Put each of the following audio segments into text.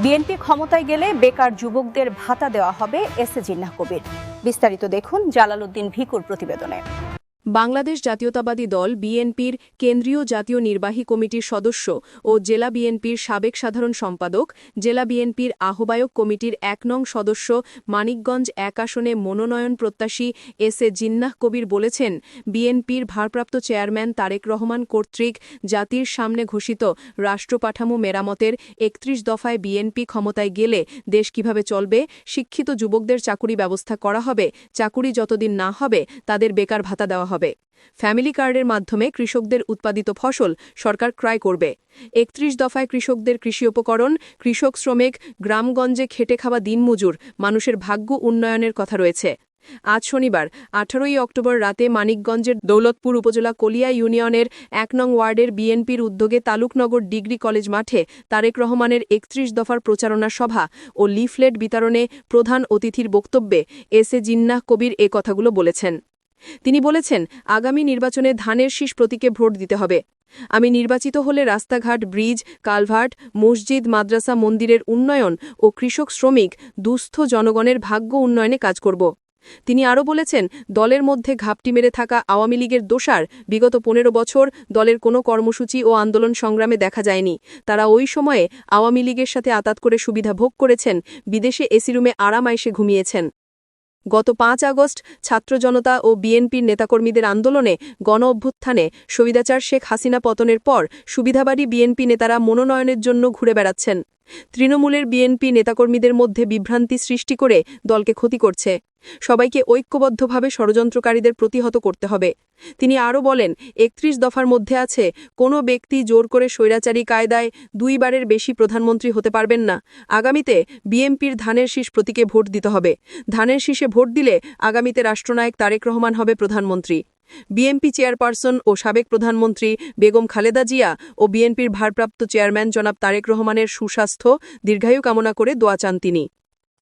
BNP ক্ষমতায় গেলে বেকার যুবকদের ভাতা দেওয়া হবে এস এ জিন্নাহ কবির। বিস্তারিত দেখুন জালালউদ্দিন ভিকুর প্রতিবেদনে। বাংলাদেশ জাতীয়তাবাদী দল বিএনপির কেন্দ্রীয় জাতীয় নির্বাহী কমিটির সদস্য ও জেলা বিএনপির সাবেক সাধারণ সম্পাদক, জেলা বিএনপির আহ্বায়ক কমিটির এক নং সদস্য মানিকগঞ্জ এক আসনে মনোনয়ন প্রত্যাশী এস এ জিন্নাহ কবির বলেছেন, বিএনপির ভারপ্রাপ্ত চেয়ারম্যান তারেক রহমান কর্তৃক জাতির সামনে ঘোষিত রাষ্ট্রপাঠামো মেরামতের একত্রিশ দফায় বিএনপি ক্ষমতায় গেলে দেশ কীভাবে চলবে, শিক্ষিত যুবকদের চাকুরি ব্যবস্থা করা হবে, চাকুরি যতদিন না হবে তাদের বেকার ভাতা দেওয়া হবে। ফ্যামিলি কার্ডের মাধ্যমে কৃষকদের উৎপাদিত ফসল সরকার ক্রয় করবে। একত্রিশ দফায় কৃষকদের কৃষি উপকরণ, কৃষক শ্রমিক, গ্রামগঞ্জে খেটে খাওয়া দিনমজুর, মানুষের ভাগ্য উন্নয়নের কথা রয়েছে। আজ শনিবার, আঠারোই অক্টোবর রাতে মানিকগঞ্জের দৌলতপুর উপজেলা কলিয়া ইউনিয়নের এক নং ওয়ার্ডের বিএনপির উদ্যোগে তালুকনগর ডিগ্রি কলেজ মাঠে তারেক রহমানের একত্রিশ দফার প্রচারণা সভা ও লিফলেট বিতরণে প্রধান অতিথির বক্তব্যে এস এ জিন্নাহ কবির এ কথাগুলো বলেছেন। তিনি বলেছেন, আগামী নির্বাচনে ধানের শীষ প্রতীকে ভোট দিতে হবে। আমি নির্বাচিত হলে রাস্তাঘাট, ব্রিজ, কালভার্ট, মসজিদ, মাদ্রাসা, মন্দিরের উন্নয়ন ও কৃষক শ্রমিক, দুস্থ জনগণের ভাগ্য উন্নয়নে কাজ করব। তিনি আরও বলেছেন, দলের মধ্যে ঘাপটি মেরে থাকা আওয়ামী লীগের দোষার বিগত পনেরো বছর দলের কোনো কর্মসূচি ও আন্দোলন সংগ্রামে দেখা যায়নি। তারা ওই সময়ে আওয়ামী লীগের সাথে আতাত করে সুবিধা ভোগ করেছেন, বিদেশে এসি রুমে আরামাইসে ঘুমিয়েছেন। গত পাঁচ আগস্ট ছাত্র জনতা ও বিএনপির নেতাকর্মীদের আন্দোলনে গণ অভ্যুত্থানে সুবিধাচার শেখ হাসিনা পতনের পর সুবিধাবাড়ি বিএনপি নেতারা মনোনয়নের জন্য ঘুরে বেড়াচ্ছেন। তৃণমূলের বিএনপি নেতাকর্মীদের মধ্যে বিভ্রান্তি সৃষ্টি করে দলকে ক্ষতি করছে। সবাইকে ঐক্যবদ্ধভাবে ষড়যন্ত্রকারীদের প্রতিহত করতে হবে। তিনি আরও বলেন, একত্রিশ দফার মধ্যে আছে, কোনো ব্যক্তি জোর করে স্বৈরাচারী কায়দায় দুইবারের বেশি প্রধানমন্ত্রী হতে পারবেন না। আগামীতে বিএনপির ধানের শীষ প্রতীকে ভোট দিতে হবে। ধানের শীষে ভোট দিলে আগামীতে রাষ্ট্রনায়ক তারেক রহমান হবে প্রধানমন্ত্রী। বিএনপি চেয়ারপারসন ও সাবেক প্রধানমন্ত্রী বেগম খালেদা জিয়া ও বিএনপির ভারপ্রাপ্ত চেয়ারম্যান জনাব তারেক রহমানের সুস্বাস্থ্য, দীর্ঘায়ু কামনা করে দোয়া চান তিনি।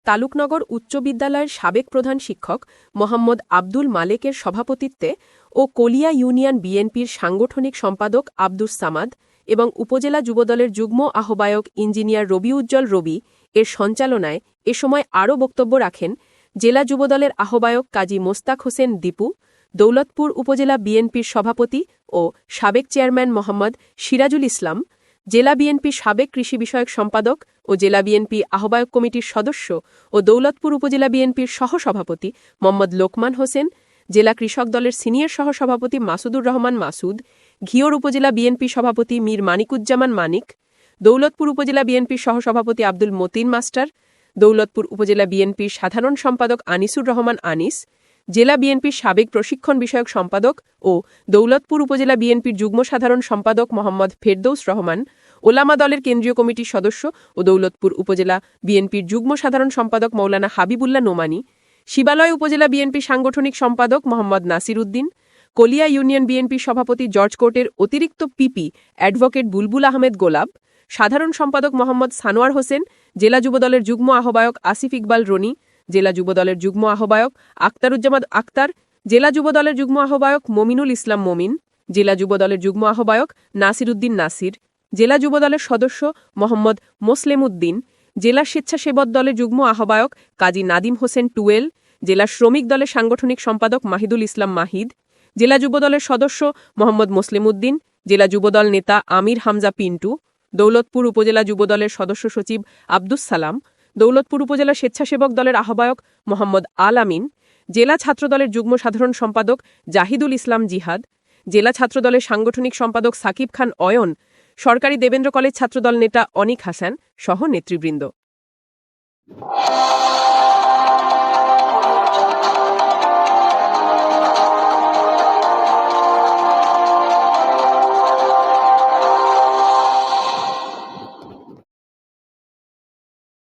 তালুকনগর উচ্চ বিদ্যালয়ের সাবেক প্রধান শিক্ষক মোহাম্মদ আব্দুল মালেকের সভাপতিত্বে ও কলিয়া ইউনিয়ন বিএনপির সাংগঠনিক সম্পাদক আব্দুস সামাদ এবং উপজেলা যুবদলের যুগ্ম আহ্বায়ক ইঞ্জিনিয়ার রবি উজ্জ্বল রবি এর সঞ্চালনায় এ সময় আরও বক্তব্য রাখেন জেলা যুবদলের আহ্বায়ক কাজী মোস্তাক হোসেন দীপু দৌলতপুর উপজেলা বিএনপির সভাপতি ও সাবেক চেয়ারম্যান মোহাম্মদ সিরাজুল ইসলাম, জেলা বিএনপির সাবেক কৃষি বিষয়ক সম্পাদক ও জেলা বিএনপি আহ্বায়ক কমিটির সদস্য ও দৌলতপুর উপজেলা বিএনপির সহসভাপতি মোহাম্মদ লোকমান হোসেন, জেলা কৃষক দলের সিনিয়র সহসভাপতি মাসুদুর রহমান মাসুদ, ঘিওর উপজেলা বিএনপি সভাপতি মীর মানিকুজ্জামান মানিক, দৌলতপুর উপজেলা বিএনপির সহসভাপতি আব্দুল মতিন মাস্টার, দৌলতপুর উপজেলা বিএনপির সাধারণ সম্পাদক আনিসুর রহমান আনিস জেলা বিএনপির সাবেক প্রশিক্ষণ বিষয়ক সম্পাদক ও দৌলতপুর উপজেলা বিএনপির যুগ্ম সাধারণ সম্পাদক মোহাম্মদ ফেরদৌস রহমান, ওলামা দলের কেন্দ্রীয় কমিটির সদস্য ও দৌলতপুর উপজেলা বিএনপির যুগ্ম সাধারণ সম্পাদক মৌলানা হাবিবুল্লাহ নোমানি, শিবালয় উপজেলা বিএনপি সাংগঠনিক সম্পাদক মোহাম্মদ নাসির উদ্দিন, কলিয়া ইউনিয়ন বিএনপি সভাপতি জর্জ কোর্টের অতিরিক্ত পিপি অ্যাডভোকেট বুলবুল আহমেদ গোলাপ, সাধারণ সম্পাদক মোহাম্মদ সানোয়ার হোসেন, জেলা যুবদলের যুগ্ম আহ্বায়ক আসিফ ইকবাল রনি জেলা যুবদলের যুগ্ম আহ্বায়ক আক্তারুজ্জামান আক্তার জেলা যুবদলের যুগ্ম আহ্বায়ক মমিনুল ইসলাম মমিন, জেলা যুবদলের যুগ্ম আহ্বায়ক নাসির উদ্দিন নাসির, জেলা যুবদলের সদস্য মোহাম্মদ মোসলেম উদ্দিন জেলা স্বেচ্ছাসেবক দলের যুগ্ম আহ্বায়ক কাজী নাদিম হোসেন টুয়েল, জেলা শ্রমিক দলের সাংগঠনিক সম্পাদক মাহিদুল ইসলাম মাহিদ, জেলা যুবদলের সদস্য মোহাম্মদ মোসলেম উদ্দিন জেলা যুবদল নেতা আমির হামজা পিন্টু, দৌলতপুর উপজেলা যুবদলের সদস্য সচিব আব্দুস সালাম দৌলতপুর উপজেলা স্বেচ্ছাসেবক দলের আহ্বায়ক মোহাম্মদ আল আমিন, জেলা ছাত্রদলের যুগ্ম সাধারণ সম্পাদক জাহিদুল ইসলাম জিহাদ, জেলা ছাত্রদলের সাংগঠনিক সম্পাদক সাকিব খান অয়ন, সরকারি দেবেন্দ্র কলেজ ছাত্রদল নেতা অনিক হাসান সহ নেতৃবৃন্দ।